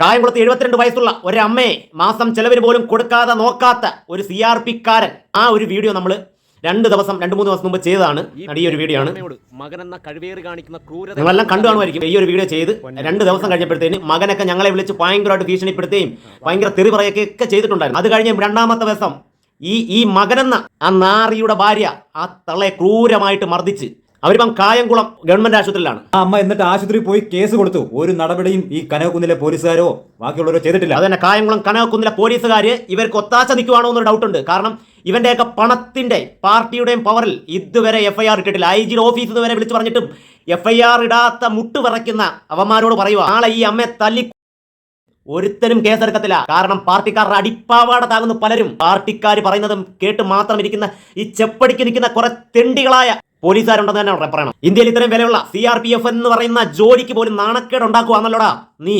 കായംകുളത്ത് എഴുപത്തിരണ്ട് വയസ്സുള്ള ഒരമ്മയെ മാസം ചെലവിന് പോലും കൊടുക്കാതെ നോക്കാത്ത ഒരു സി ആർ പിക്കാരൻ. ആ ഒരു വീഡിയോ നമ്മൾ രണ്ട് ദിവസം രണ്ട് മൂന്ന് ദിവസം മുമ്പ് ചെയ്തതാണ്. ഈ ഒരു വീഡിയോ ആണ്. മകനെന്ന കഴിവേറി കാണിക്കുന്ന ക്രൂരത നിങ്ങളെല്ലാം കണ്ടു കാണുമായിരിക്കും. ഈ ഒരു വീഡിയോ ചെയ്ത് രണ്ട് ദിവസം കഴിഞ്ഞപ്പോഴത്തേന് മകനൊക്കെ ഞങ്ങളെ വിളിച്ച് ഭയങ്കരമായിട്ട് ഭീഷണിപ്പെടുത്തുകയും ഭയങ്കര തെറി പറയുകയൊക്കെ ചെയ്തിട്ടുണ്ടായിരുന്നു. അത് കഴിഞ്ഞ് രണ്ടാമത്തെ ദിവസം ഈ ഈ മകനെന്ന ആ നാറിയുടെ ഭാര്യ ആ തള്ളയെ ക്രൂരമായിട്ട് മർദ്ദിച്ച് അവരിപ്പം കായംകുളം ഗവൺമെന്റ് ആശുപത്രിയിലാണ്. ആ അമ്മ എന്നിട്ട് ആശുപത്രിയിൽ പോയി കേസ് കൊടുത്തു. ഒരു നടപടിയും ഈ കനകക്കുന്നിലെ പോലീസുകാരോ ബാക്കിയുള്ളവരോ ചെയ്തിട്ടില്ല. അത് തന്നെ കായംകുളം കനകക്കുന്നിലെ പോലീസുകാർ ഇവർക്ക് ഒത്താശ നിൽക്കുവാണോ എന്നൊരു ഡൗട്ട് ഉണ്ട്. കാരണം ഇവന്റെയൊക്കെ പണത്തിന്റെ പാർട്ടിയുടെയും പവറിൽ ഇതുവരെ എഫ് ഐ ആർ ഇട്ടിട്ടില്ല. ഐ ജിയുടെ ഓഫീസിൽ നിന്ന് വരെ വിളിച്ചു പറഞ്ഞിട്ടും എഫ് ഐ ആർ ഇടാത്ത മുട്ട് വിറയ്ക്കുന്ന അവന്മാരോട് പറയുക നാളെ ഈ അമ്മയെ തല്ലി ഒരുത്തരും കേസെടുക്കത്തില്ല. കാരണം പാർട്ടിക്കാരുടെ അടിപ്പാവാട താകുന്ന പലരും പാർട്ടിക്കാർ പറയുന്നതും കേട്ട് മാത്രം ഇരിക്കുന്ന ഈ ചെപ്പടിക്ക് നിൽക്കുന്ന കുറെ തെണ്ടികളായ പോലീസുകാരുണ്ടെന്ന് തന്നെ പറയണം ഇന്ത്യയിൽ ഇത്രയും വിലയുള്ള സി ആർ പി എഫ് എന്ന് പറയുന്ന ജോലിക്ക് പോലും നാണക്കേട് ഉണ്ടാക്കുവാന്നല്ലോടാ നീ